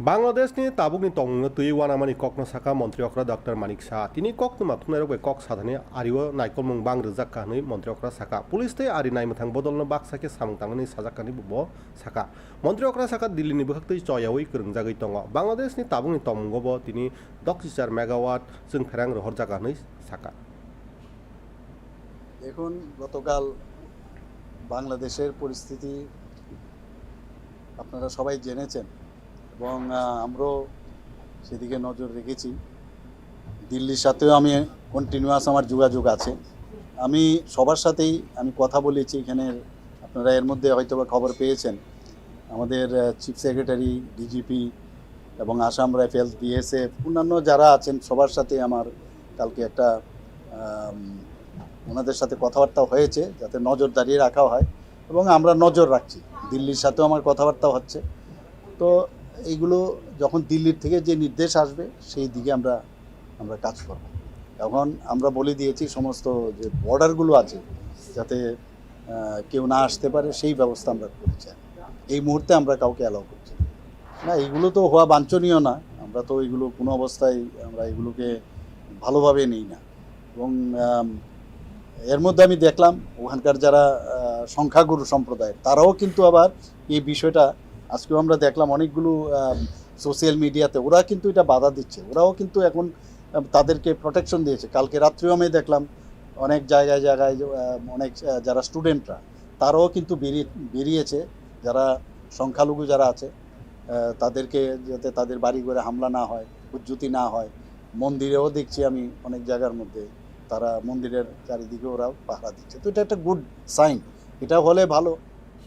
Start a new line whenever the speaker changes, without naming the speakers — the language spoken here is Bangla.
बांलादेशनि ताबुकनि तंनो tui wanamani kokno saka mantri okra dr manik shah tini kokno mathunai rok kok sadhani ariwo naikolmung bang rijak kanui mantri okra saka police tei ari naimthang bodolno baksake samung tangani sajakani bo saka mantri okra saka dilli ni bhaktui choyawi kwrungjagui tongo bangladeshni tabukni tongmungo bo tini dokjisar megawatt jeng pherang rohorjak hanui saka
দেখুন গতকাল বাংলাদেশের পরিস্থিতি আপনারা সবাই জেনেছেন এবং আমরাও সেদিকে নজর রেখেছি। দিল্লির সাথেও আমি কন্টিনিউয়াস আমার যোগাযোগ আছে। আমি সবার সাথেই আমি কথা বলেছি এখানে, আপনারা এর মধ্যে হয়তো খবর পেয়েছেন। আমাদের চিফ সেক্রেটারি ডিজিপি এবং আসাম রাইফেলস বিএসএফ অন্যান্য যারা আছেন, সবার সাথে আমার কালকে একটা ওনাদের সাথে কথাবার্তা হয়েছে, যাতে নজরদারি রাখা হয়। এবং আমরা নজর রাখছি। দিল্লির সাথেও আমার কথাবার্তা হচ্ছে। তো এইগুলো যখন দিল্লির থেকে যে নির্দেশ আসবে, সেই দিকে আমরা আমরা কাজ করব। এখন আমরা বলে দিয়েছি সমস্ত যে বর্ডারগুলো আছে, যাতে কেউ না আসতে পারে, সেই ব্যবস্থা আমরা করেছি। এই মুহূর্তে আমরা কাউকে অ্যালাউ করছি না। এগুলো তো হওয়া বাঞ্ছনীয় না। আমরা তো এগুলো কোনো অবস্থায়, আমরা এগুলোকে ভালোভাবে নিই না। এবং এর মধ্যে আমি দেখলাম, ওখানকার যারা সংখ্যাগুরু সম্প্রদায় তারাও কিন্তু আবার এই বিষয়টা আজকেও আমরা দেখলাম অনেকগুলো সোশ্যাল মিডিয়াতে ওরা কিন্তু এটা বাধা দিচ্ছে। ওরাও কিন্তু এখন তাদেরকে প্রোটেকশন দিয়েছে। কালকে রাত্রেও আমি দেখলাম অনেক জায়গায় জায়গায় অনেক যারা স্টুডেন্টরা তারাও কিন্তু বেরিয়ে, বেরিয়েছে। যারা সংখ্যালঘু যারা আছে তাদেরকে যাতে তাদের বাড়ি ঘরে হামলা না হয়, উজ্জুতি না হয়, মন্দিরেও দেখছি আমি অনেক জায়গার মধ্যে তারা মন্দিরের চারিদিকে ওরা পাহারা দিচ্ছে। তো এটা একটা গুড সাইন এটা হলে ভালো।